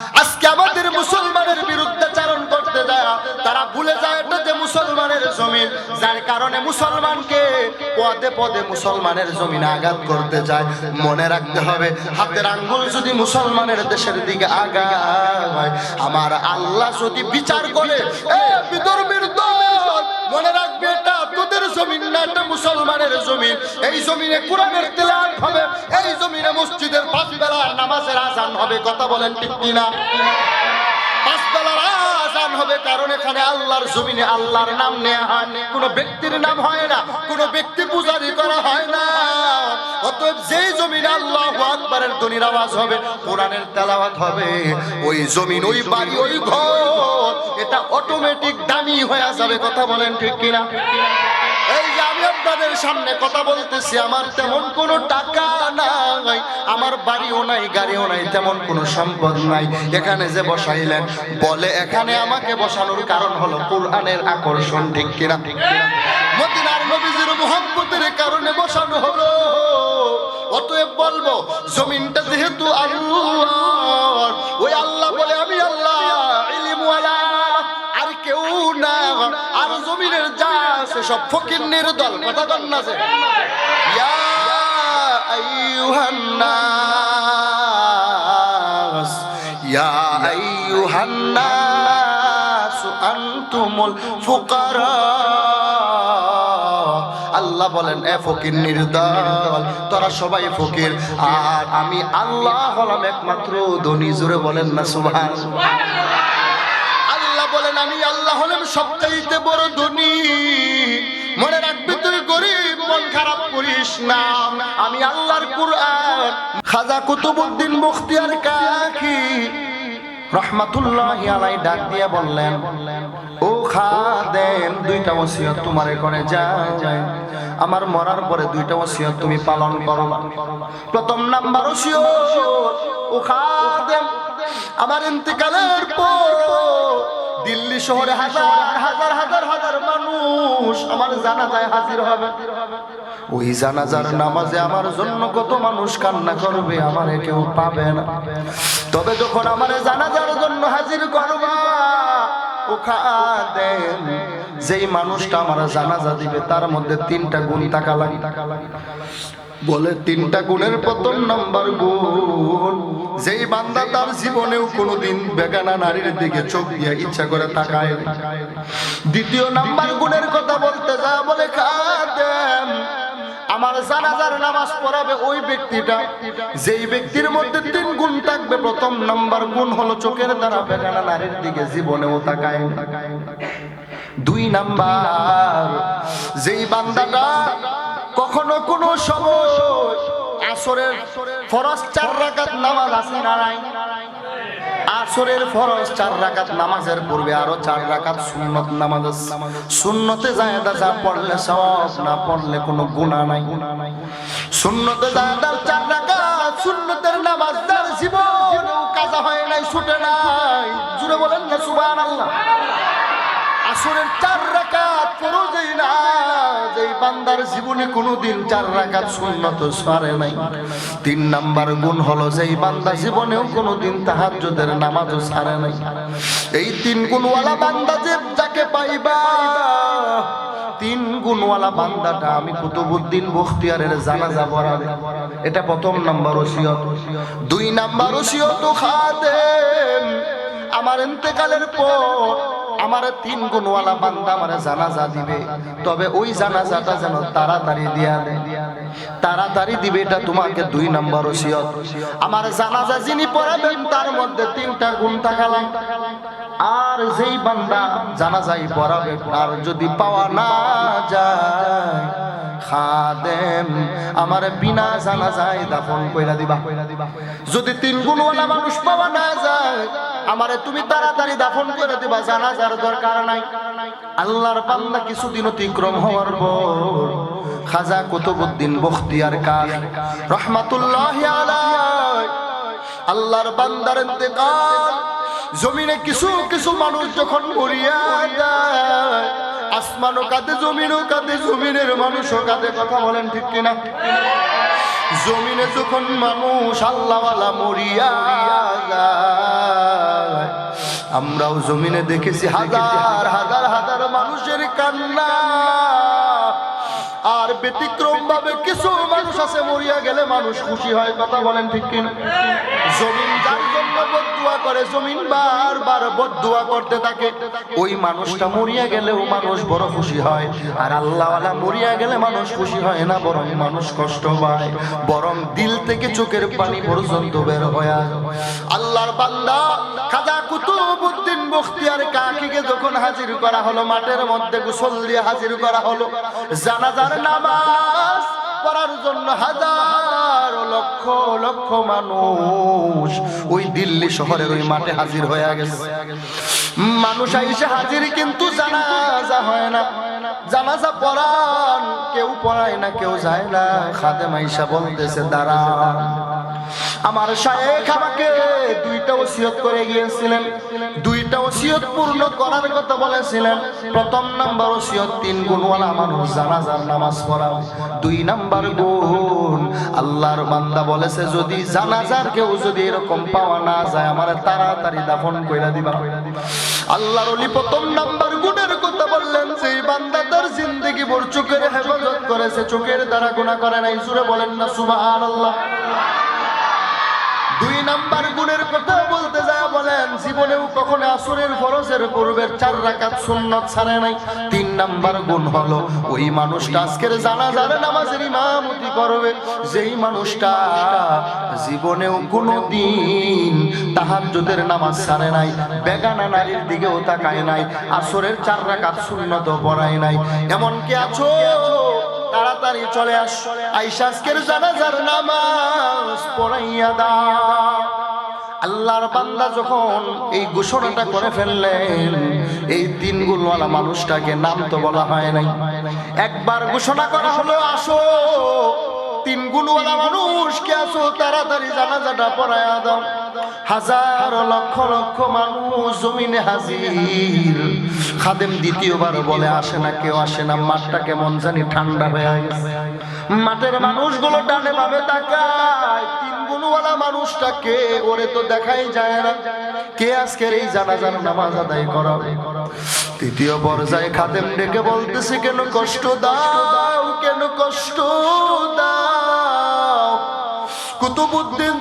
আজকে আমাদের মুসলমানের বিরুদ্ধে চারণ করতে যায়, তারা ভুলে যায় এটা যে মুসলমানের জমিন, যার কারণে মুসলমানকে পদে পদে মুসলমানের জমিনে আঘাত করতে যায়। মনে রাখতে হবে, হাতের আঙ্গুল যদি মুসলমানের দেশের দিকে আগায়, আমার আল্লাহ যদি বিচার করে, এ বিধর্মীর দল, মনে তোদের এটা মুসলমানের জমিন, এই জমিনে কোরআনের তেলাওয়াত হবে, এই জমিনে মসজিদের পাঁচ নামাজের আজান হবে, কথা বলেন ঠিক কিনা? হবে, কারণ এখানে আল্লাহর জমিনে আল্লাহর নাম ব্যক্তির নাম হয় না, কোনো ব্যক্তি পূজারি করা হয় না। অতএব যেই জমিনে আল্লাহ আকবরের ধ্বনির আওয়াজ হবে, কোরআনের তেলাওয়াত হবে, ওই জমিন, ওই বাড়ি, ওই ঘর, এটা অটোমেটিক দামি হয়ে যাবে, কথা বলেন ঠিক কিনা? এই আমি আপনাদের সামনে কথা বলতেছি, আমার তেমন কোনো টাকা নাই, আমার বাড়িও নাই, গাড়িও নাই, তেমন কোনো সম্পদ নাই। এখানে যে বসাইলেন, বলে এখানে আমাকে বসানোর কারণ হলো কোরআনের আকর্ষণ, ঠিক কিনা? মদিনার নবীজির মোহাম্মতের কারণে বসানো হলো। অতএব বলব, জমিনটা যেহেতু আল্লাহ ফকির দল কথা কন যে। ইয়া আল্লাহ বলেন, এ ফকির নির্দল, তোরা সবাই ফকির, আর আমি আল্লাহ হলাম একমাত্র ধনী। জোরে বলেন না, সুবহান। আল্লাহ বলেন, আমি আল্লাহ হলাম সবচাইতে বড় ধনী। খাজা কুতুবউদ্দিন মুখতিয়ার কাকি রহমাতুল্লাহ আলাই ডাক দিয়ে বললেন, ও খাদেম, দুইটা ওসিয়ত তোমারে করে যায়। আমার মরার পরে দুইটা ওসিয়ত তুমি পালন করো। প্রথম নাম্বার ওসিয়ত, ও খাদেম, আমার ইন্তেকালের পর দিল্লি শহরে হাজার হাজার হাজার হাজার মানুষ আমার জানাজায় হাজির হবে। ওই জানাজার নামাজে আমার জন্য কত মানুষ কান্না করবে, আমারে কেউ পাবে না তবে যখন আমার জানাজার জন্য হাজির করবা যেই মানুষটা আমার জানাজা দিবে, তার মধ্যে তিনটা গুণ টাকা লাগে বলে তিনটা গুণের প্রথম নাম্বার গুণ, যেই বান্দা তার জীবনেও কোনোদিন বেগানা নারীর দিকে চোখ দিয়ে ইচ্ছা করে তাকায়। দ্বিতীয় নাম্বার গুণের কথা বলতে যা বলে খাদেম আমার জানাজার নামাজ পড়াবে ওই ব্যক্তিটা, যেই ব্যক্তির মধ্যে তিন গুণ থাকবে, প্রথম নাম্বার গুণ হলো চোখের দ্বারা বেগানা নারীর দিকে জীবনেও তাকায়। দুই নাম্বার, যেই বান্দাটা কখনো কোনো সময় আসরের ফরজ চার রাকাত নামাজ আছে না নাই আসরের ফরজ চার রাকাত নামাজের পূর্বে আরও চার রাকাত সুন্নত নামাজ। সুন্নতে জায়দা যা পড়লে সব না পড়লে কোনো গুণা নাই। সুন্নতে জায়দা চার রাকাত সুন্নতের নামাজ যার জীবন কাজা হয় নাই, ছুটে নাই। জুড়ে বলেন না, সুবহানাল্লাহ। আসরের চার রাকাত ফরজই না। যেই বান্দার জীবনে কোনোদিন চার রাকাত সুন্নত সারে নাই। তিন নাম্বার গুণ হলো যেই বান্দা জীবনেও কোনোদিন তাহাজ্জুদের নামাজও সারে নাই। এই তিন গুণওয়ালা বান্দা যে যাকে পাইবা। তিন গুণওয়ালা বান্দাটা আমি কুতুবুদ্দিন বখতিয়ারের জানাজা পড়াবে। এটা প্রথম নাম্বার ওসিয়ত। দুই নাম্বার ওসিয়ত খাদেম। আমার ইন্তেকালের পর আমার তিন গুণওয়ালা বান্দা আমার জানাজা দিবে। তবে ওই জানাজাটা যেন তাড়াতাড়ি দিয়া দেয়। তাড়াতাড়ি দিবে এটা তোমাকে দুই নম্বর ওসিয়ত। আমার জানাজা যিনি পড়াবেন, তার মধ্যে তিনটা গুণ থাকালাম আর যেই বান্দা জানাজাই পড়াবে, আর যদি পাওয়া না যায়, খাদেম, আমার বিনা জানাজায় দাফন কইরা দিবা। যদি তিন গুণওয়ালা মানুষ পাওয়া না যায় আমারে তুমি তাড়াতাড়ি দাফন করে দিবা, জানাজার দরকার নাই। আল্লাহর বান্দা কিছুদিন অতিক্রম হওয়ার পর খাজা কুতুবুদ্দিন বখতিয়ার কার রহমাতুল্লাহ আলাই আল্লাহর বান্দার ইন্তেকাল, জমিনে কিছু কিছু মানুষ যখন মরিয়া যায়, আসমানও কাঁদে, জমিনও কাঁদে, জমিনের মানুষও কাঁদে, কথা বলেন ঠিক কিনা? জমিনে যখন মানুষ আল্লাহওয়ালা মরিয়া আমরাও জমিনে দেখেছি হাজার হাজার হাজার মানুষের কান্না। আর ব্যতিক্রম ভাবে কিছু মানুষ আছে, মরিয়া গেলে মানুষ খুশি হয়, কথা বলেন ঠিক কিনা? জমিন যার জন্য বদুয়া করে, জমিন বারবার বদুয়া করতে থাকে। ওই মানুষটা মরিয়া গেলেও মানুষ বড় খুশি হয়। আর আল্লাহওয়ালা মরিয়া গেলে মানুষ খুশি হয় না, বরং মানুষ কষ্ট পায়। বরং দিল থেকে চোখের পানি পর্যন্ত বের হয়ে। আল্লাহর বান্দা খাজা কুতুবুদ্দিন বখতিয়ার কাকিকে যখন হাজির করা হলো, মাঠের মধ্যে গোসল দিয়ে হাজির করা হলো, জানাজার নামাজ পড়ার জন্য হাজার লক্ষ লক্ষ মানুষ ওই দিল্লি শহরের ওই মাঠে হাজির হয়ে গেছে। মানুষ আইসে হাজির কিন্তু জানাজা হয় না। জানাজা পড়ান, কেউ পড়ায় না, কেউ যায় না। খাদে মাইসা বলতেছে দাঁড়া আমার শায়েখ আমাকে দুইটা ওসিয়ত করে গিয়েছিলেন। দুইটা ওসিয়ত পূর্ণ করার কথা বলেছিলেন। প্রথম নাম্বার ওসিয়ত, তিন গুণওয়ালা মানুষ, জানাজার নামাজ পড়াও। দুই নাম্বার গুণ, আল্লাহর বান্দা বলেছে, যদি জানাজার কেউ যদি এরকম পাওয়া না যায়, আমার তাড়াতাড়ি দাফন কইরা দিবা। আল্লাহর ওলি প্রথম নাম্বার গুণের কথা বললেন সেই বান্দা তার জিন্দগি ভর চোখের হেফাজত করেছে, চোখের দ্বারা গুণা করে নাই। সুরে বলেন না, সুবহানাল্লাহ। দুই নাম্বার গুণের কথা বলতে যা বলেন, জীবনেও কখনো আসরের ফরজের পূর্বের চার রাকাত সুন্নত ছাড়ে নাই। তিন নাম্বার গুণ হলো, ওই মানুষটা আজকের জানাজার নামাজের ইমামতি করবে। যেই মানুষটা জীবনেও কোনো দিন তাহাজ্জুদের নামাজ ছাড়ে নাই, বেগানা নারীর দিকেও তাকায় নাই, আসরের চার রাকাত সুন্নত পড়ায় নাই। এমন কি আছো তাড়াতাড়ি চলে আস। আইসাসকের জানাজার নামাজ পড়াইয়া দাও আল্লাহর বান্দা যখন এই ঘোষণাটা করে ফেললেন, এই তিন গুণওয়ালা মানুষটাকে নাম তো বলা হয় নাই। একবার ঘোষণা করা হলো আসো তিন মানুষ কে আসো, তাড়াতাড়ি জানাজাটা পড়ায়া দাও। হাজার লক্ষ লক্ষ মানুষ জমিনে হাজির। খাদেম দ্বিতীয়বার বলে, আসে না, কেউ আসে না, মাঠটা কেমন জানি ঠান্ডা হয়ে গেছে। মাঠের মানুষগুলো ডানে ভাবে তাকায় কুতুবুদ্দিন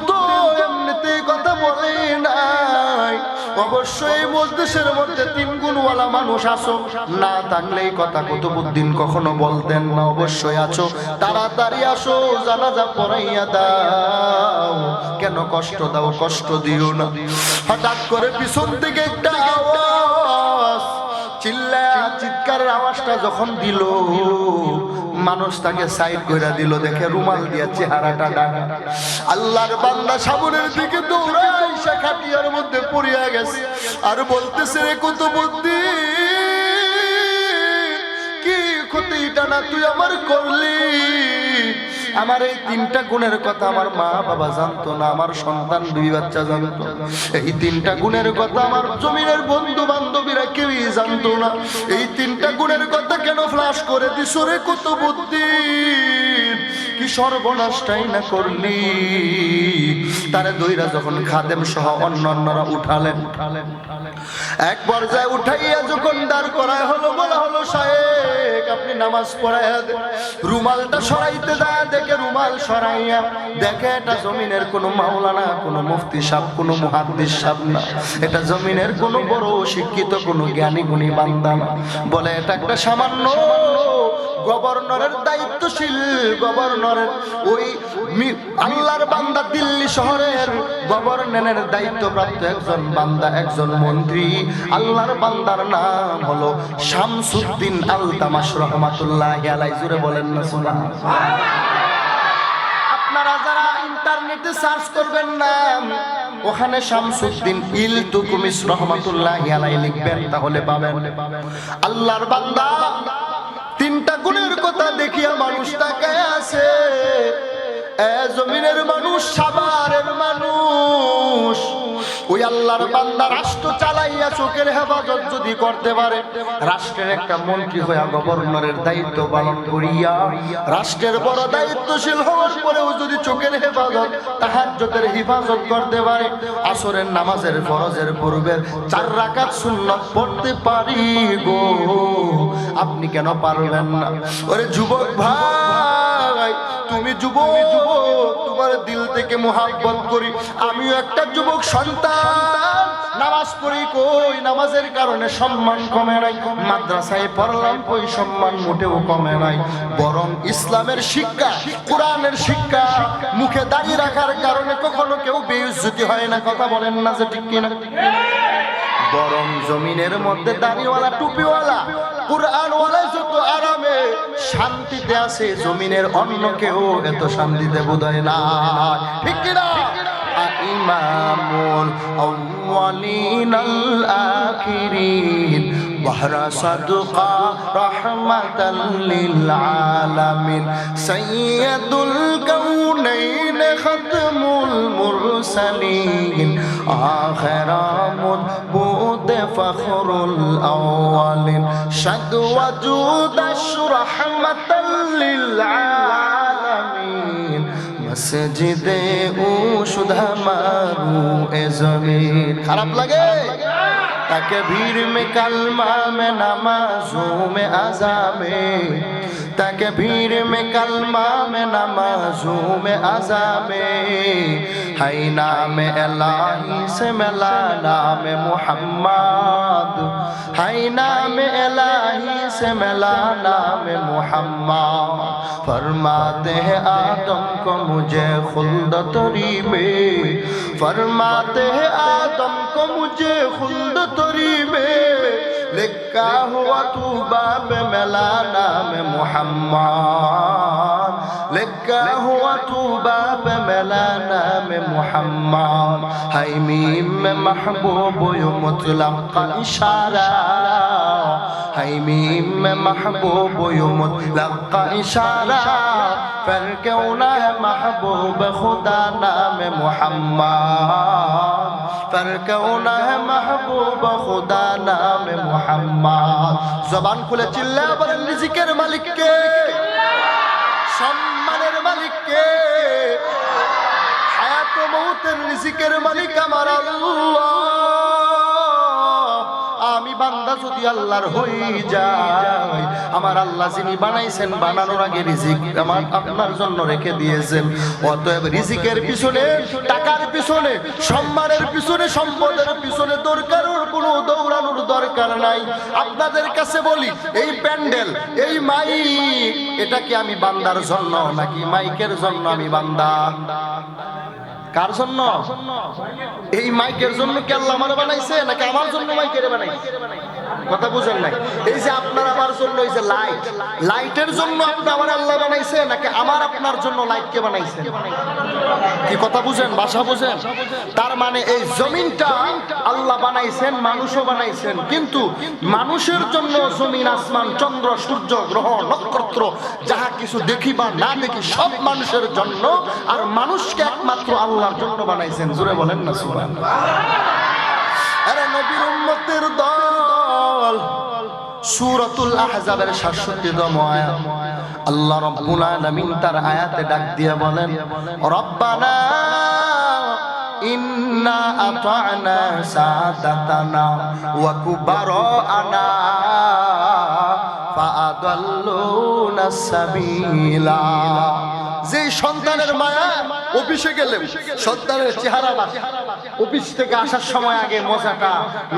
অবশ্যই মজলিসের মধ্যে তিন গুণওয়ালা মানুষ আসো না থাকলে এই কথা কুতুবুদ্দিন কখনো বলতেন না, অবশ্যই আছো। তাড়াতাড়ি আসো, জানাজা পড়াইয়া দাও। কেন কষ্ট দাও, কষ্ট দিও না। হঠাৎ করে পিছন থেকে একটা আওয়াজ। চিল্লা চিৎকারের আওয়াজটা যখন দিল মানুষ তাকে সাইড করে দিল, দেখে রুমাল দিয়ে চেহারাটা ডাকা আল্লাহর বান্দা সামনের দিকে দৌড়াই সে খাটিয়ার মধ্যে পড়িয়া গেছে। আর বলতেছে, রে কত বুদ্ধি কি ক্ষতিটা না তুই আমার করলি? আমার এই তিনটা গুণের কথা আমার মা বাবা জানতো না, আমার সন্তান দুই বাচ্চা জানতো। এই তিনটা গুণের কথা আমার জমিনের বন্ধু বান্ধবীরা কেউই জানতো না। এই তিনটা গুণের কথা কেন ফ্লাশ করে দিস রে কত বুদ্ধি সর্বনাশটাই না করলি? তারে দইরা যখন খাদেম সহ অন্য অন্যরা উঠালেন। এক পর্যায়ে উঠাইয়া যখন দাঁড় করা হলো, বলা হলো, সাহেব, আপনি নামাজ পড়াইয়া দেন রুমালটা সরাইতে দেয় দেখে রুমাল সরাইয়া দেখে এটা জমিনের কোনো মাওলানা, কোনো মুফতি সাহ কোনো মুহাদ্দিস সাহ না। এটা জমিনের কোনো বড় শিক্ষিত, কোনো জ্ঞানী গুণী বান্দা না। বলে, এটা একটা সামান্য গভর্নরের দায়িত্বশীল গভর্নরের ওই আল্লাহর বান্দা দিল্লি শহরের গভর্নরের দায়িত্বপ্রাপ্ত একজন বান্দা, একজন মন্ত্রী। আল্লাহর বান্দার নাম হলো শামসুদ্দিন আল তামাস রহমাতুল্লাহ আলাই জুড়ে বলেন না, সুবহানাল্লাহ। আপনারা যারা ইন্টারনেটে সার্চ করবেন না, ওখানে শামসুদ্দিন ইল তুকুমিস রহমাতুল্লাহ আলাই লিখবেন, তাহলে পাবেন। আল্লাহর বান্দা তিনটা গুণের কথা দেখিয়া মানুষ তাকে আছে জমিনের মানুষ সাবারের মানুষ। ওই আল্লাহর বান্দা রাষ্ট্র চালাইয়া চোখের হেফাজত যদি করতে পারে, রাষ্ট্রের একটা মন্ত্রী হইয়া গভর্নরের দায়িত্ব পালন করিয়া, রাষ্ট্রের বড় দায়িত্বশীল হওয়ার পরেও যদি চোখের হেফাজত তাহাজ্জতের হেফাজত করতে পারে, আসরের নামাজের ফরজের পূর্বের চার রাকাত সুন্নত পড়তে পারি গো। আপনি কেন পারবেন না? ওরে যুবক ভাই তুমি যুবক তোমার দিল থেকে মোহাব্বত করি। আমিও একটা যুবক সন্তান। নামাজ পড়ি কই, নামাজের কারণে সম্মান কমে নাই। মাদ্রাসায় পড়লাম কই, সম্মান মোটেও কমে নাই। বরং ইসলামের শিক্ষা, কোরআনের শিক্ষা, মুখে দাঁড়িয়ে রাখার কারণে কখনো কেউ বেউজ্জতি হয় না। কথা বলেন না যে ঠিক কিনা? বরং জমিনের মধ্যে দাড়িওয়ালা, টুপিওয়ালা, কোরআনওয়ালা যত আরামে শান্তিতে আছে, জমিনের অন্য কেউ এত শান্তিতে বোধহয় না। ঠিক কিনা? ইমামুল আউয়ালিন আখিরিন। بحر صدقة رحمة للعالمين سيد الكونين ختم المرسلين آخر مدبود فخر الأولين شد وجود رحمة للعالمين মসজিদে ও সুধা মারু এ জমিন খারাপ লাগে तकबीर में कलमा में नमाजों में अजा में तकबीर में कलमा में नमाजों में अजा में है नाम एलाही से मिला नाम मोहम्मद है नाम एलाही से मिला नाम मोहम्मद फरमाते हैं आदम को मुझे खुल्द तरी में फरमाते हैं आदम को मुझे खुल्द तरी में लिखा हुआ तू बाब मिला नाम मोहम्मद لك هو طوبى بملانا من محمد هيميم محبوب يمطلق إشارة هيميم محبوب يمطلق إشارة فالكون محبوب خدانا من محمد فالكون محبوب خدانا من محمد زبان كل চিল্লা বলেন রিজিকের মালিককে সম্মানের মালিককে। হায়াত মৌতের রিজিকের মালিক আমার আল্লাহ। বান্দা যদি আল্লাহর হই যাই আমার আল্লাহ যিনি বানাইছেন, বানানোর আগে রিজিক আমার আপনার জন্য রেখে দিয়েছেন। অতএব রিজিকের পিছনে, টাকার পিছনে, সম্মানের পিছনে, সম্পদের পিছনে দরকার কোনো দৌড়ানোর দরকার নাই। আপনাদের কাছে বলি, এই প্যান্ডেল, এই মাইক, এটা কি আমি বান্দার জন্য নাকি মাইকের জন্য আমি বান্দা? কার জন্য? এই মাইকের জন্য কি আল্লাহ আমার বানাইছে নাকি আমার জন্য মাইকের বানাইছে? কথা বুঝেন নাই। এই যে আপনার আমার জন্য এই যে লাইট লাইটের জন্য আপনি আমার আল্লাহ বানাইছে নাকি আমার আপনার জন্য লাইট কে বানাইছে কি কথা বুঝেন, ভাষা বুঝেন? তার মানে এই জমিনটা আল্লাহ বানাইছেন, মানুষও বানাইছেন, কিন্তু মানুষের জন্য জমিন, আসমান, চন্দ্র, সূর্য, গ্রহ, নক্ষত্র, যাহা কিছু দেখি বা না দেখি, সব মানুষের জন্য আর মানুষকে একমাত্র আল্লাহর জন্য বানাইছেন। জুড়ে বলেন না সুবান আরে নবীর উম্মতের দল। সূরাতুল আহজাবের 67তম আয়াত। আল্লাহ রাব্বুল আলামিন তার আয়াতে ডাক দিয়ে বলেন, রব্বানা ইন্না আতানা সাদাতানা ওয়া কুবারানা ফাআদাল্লুনা সাবিলা। যে সন্তানের মায়া অফিসে গেলে সন্তানের চেহারা। অফিস থেকে আসার সময় আগে মজাটা,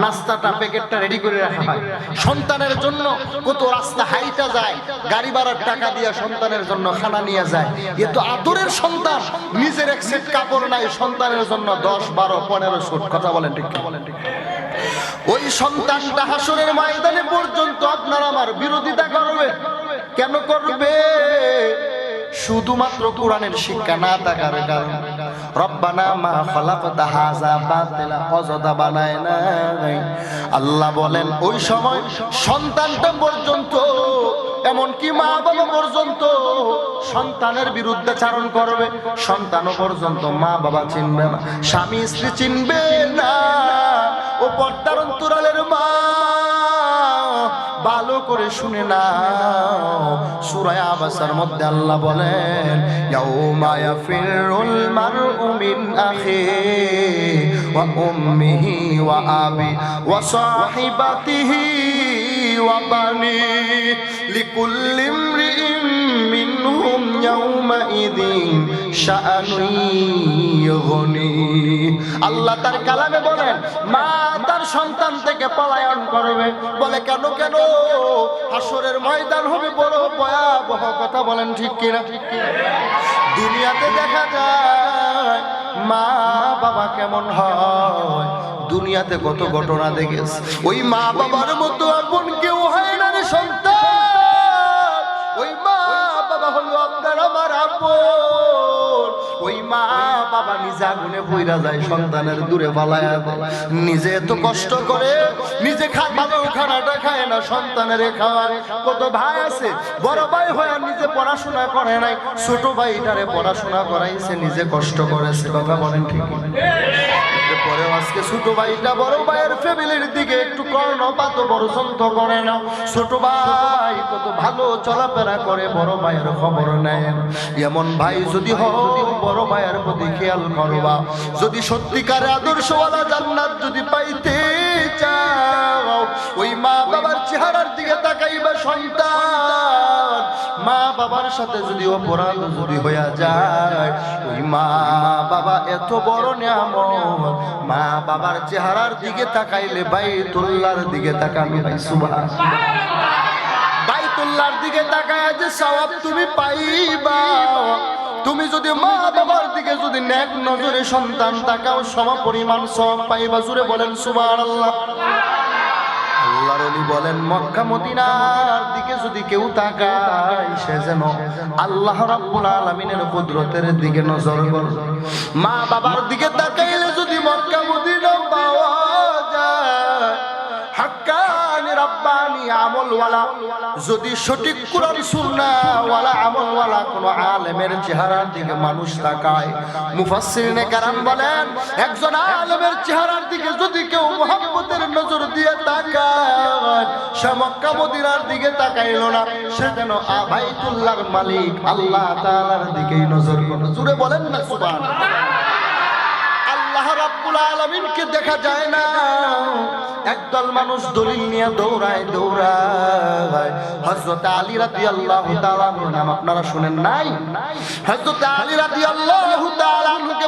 নাস্তাটা, প্যাকেটটা রেডি করে রাখা হয়। সন্তানের জন্য কত রাস্তা হাইটা যায়, গাড়ি ভাড়ার টাকা দিয়ে সন্তানের জন্য খানা নিয়ে যায়। এ তো আদরের সন্তান, নিজের এক সেট কাপড় নাই, সন্তানের জন্য দশ, বারো, পনেরো সুট কথা বলেন ঠিক বলেন ওই সন্তানটা হাসরের ময়দানে পর্যন্ত আপনার আমার বিরোধিতা করবে। কেন করবে? শুধুমাত্র কোরআনের শিক্ষা না থাকার কারণে। রব্বানা মা খলাকতা হাযা বাতিলা অযথা বানায় নাই। আল্লাহ বলেন, ওই সময় সন্তানটা পর্যন্ত, এমনকি মা বাবা পর্যন্ত সন্তানের বিরুদ্ধে চারণ করবে। সন্তানও পর্যন্ত মা বাবা চিনবে না, স্বামী স্ত্রী চিনবে না। ও পর্দার অন্তরালের মা ভালো করে শুনে না সূরা আবাসার মধ্যে আল্লাহ বলেন, ইয়াউমা ইয়াফিরুল মারউ মিন আখি ওয়া উম্মিহি ওয়া আবি ওয়া সাহিবাতিহি ওয়া বানি লিকুল্লি ইমরিইম মিনহুম ইয়াউমা ইদিন শাআনুন ইউগনি আল্লাহ তার কালামে বলেন, মা সন্তান থেকে পলায়ন করবে। বলে, কেন কেন? হাসরের ময়দান হবে বড় ভয়াবহ কথা। বলেন, ঠিক কিনা? ঠিক কিনা দুনিয়াতে দেখা যায় মা বাবা কেমন হয়? দুনিয়াতে কত ঘটনা দেখেছ। ওই মা বাবার মতো আপন কেউ হয় না রে সন্তান। ওই মা বাবা হলো আপনার, আমার আপন। ওই মা বাবা নিজে আগুনে পইরা যায়, সন্তানের দূরে পালায়া নিজে এত কষ্ট করে, নিজে ভালো খানাটা খায় না সন্তানের খাওয়ার। কত ভাই আছে, বড় ভাই হয়ে নিজে পড়াশোনা করে নাই। ছোট ভাইটারে পড়াশোনা করাইছে, নিজে কষ্ট করেছে, কথা বলেন ঠিক পরেও আজকে ছোট ভাইটা বড় ভাইয়ের ফ্যামিলির দিকে একটু কর্ণপাত পর্যন্ত করে না ছোট ভাই কত ভালো চলাফেরা করে, বড় ভাইয়ের খবর নেয়। এমন ভাই যদি হও, বড় ভাইয়ের প্রতি খেয়াল করবা। যদি সত্যিকার আদর্শওয়ালা জান্নাত যদি পাইতে চাও, ওই মা বাবার চেহারার দিকে তাকাইবা সন্তান মা বাবার সাথে যদি অপরাধ যদি হইয়া যায়, ওই মা বাবা এত বড় নিয়ামত মা বাবার চেহারার দিকে তাকাইলে বাইতুল্লাহর দিকে তাকানো ভাই সুবহান। বাইতুল্লাহর দিকে তাকায় যে সওয়াব তুমি পাইবা। তুমি যদি মা বাবার দিকে যদি নেক নজরে সন্তান তাকাও, সম পরিমাণ সব পাইবা জুড়ে বলেন, সুবহানাল্লাহ। যেন আল্লাহ রাব্বুল আলামিনের কুদরতের দিকে নজর করে। মা বাবার দিকে তাকাইলে রাব্বানি আমলওয়ালা। যদি সঠিক কোরআন সুন্নাহ ওয়ালা আমলওয়ালা কোন আলেমের চেহারার দিকে মানুষ তাকায়, মুফাসসিরিনে কারাম বলেন, একজন আলেমের চেহারার দিকে যদি কেউ মুহাব্বতের নজর দিয়ে তাকায়, সে মক্কা মদিনার দিকে তাকাইলো না, সে যেন আবাইতুল্লাহর মালিক আল্লাহ তাআলার দিকেই নজর করে। জুড়ে বলেন না সুবহানাল্লাহ। একদল মানুষ নিয়ে দৌড়ায় দৌড়ায়। নাম আপনারা শুনেন নাই? হজরত আলী রাতি আল্লাহ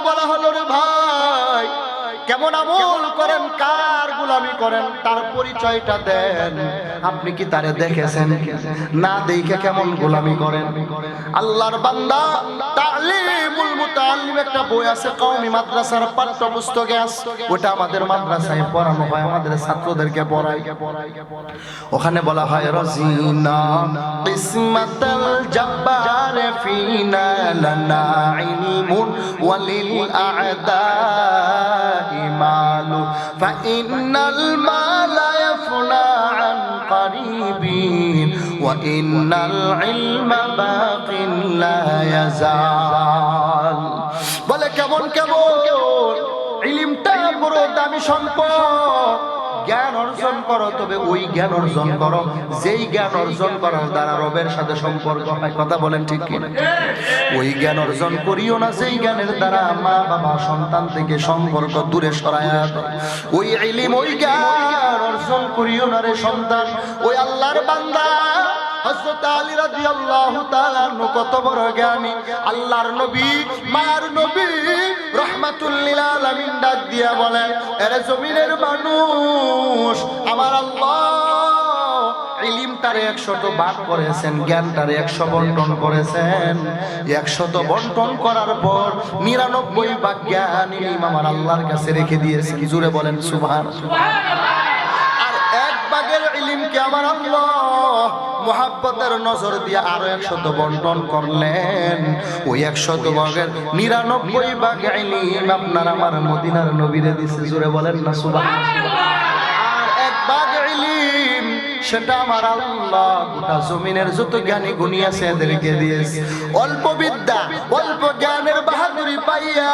বলা হলো, রে ভাই, কেমন আমল করেন? কার গোলামি করেন, তার পরিচয়টা দেন। আপনি কি তারে দেখেছেন? না দেখে কেমন গোলামি করেন? আল্লাহর বান্দা, তালিমুল মুতাআল্লিম একটা বই আছে, কওমি মাদ্রাসার ওটা আমাদের মাদ্রাসায় পড়ানো হয়, আমাদের ছাত্রদেরকে ওখানে বলা হয়, রাজিনা কিসমাতাল জাব্বার ফিনা লানা ওয়ালিল আ'দা মালা ইয়াফনা আন قريبين وإن العلم باق لا يزال বলে কেমন কেমন ইলিমটা বড় দামি সম্পদ জ্ঞান অর্জন করো, তবে ওই জ্ঞান অর্জন করো। যেই জ্ঞান অর্জন করার দ্বারা রবের সাথে সম্পর্ক হয়, কথা বলেন ঠিক কিনা? ওই জ্ঞান অর্জন করিও না সেই জ্ঞানের দ্বারা মা, বাবা, সন্তান থেকে সম্পর্ক দূরে সরায়া ওই ইলিম, ওই জ্ঞান অর্জন করিও না রে সন্তান। ওই আল্লাহর বান্দা হযরত আলী রাদিয়াল্লাহু তাআলা কত বড় জ্ঞানী। আল্লাহর নবী নবী লিল আলামিন ডাক দিয়া এরে জমিনের মানুষ, আমার আল্লাহ করেছেন একশো বন্টন করেছেন। বন্টন করার পর নিরানব্বই ভাগ জ্ঞান আমার আল্লাহর কাছে রেখে দিয়েছে। জুড়ে বলেন সুভান ভাগের ইলিমকে আমার আল্লাহ মোহাব্বতের নজর দিয়ে আরও একশত বন্টন করলেন। ওই একশত ভাগের নিরানব্বই ভাগ ইলিম আপনার আমার মদিনার নবীরে দিছে জুড়ে বলেন না সুবহান আর এক সেটা আমার আল্লাহ জমিনের জ্ঞানী আছে অল্প বিদ্যা, অল্প জ্ঞানের বাহাদুরি পাইয়া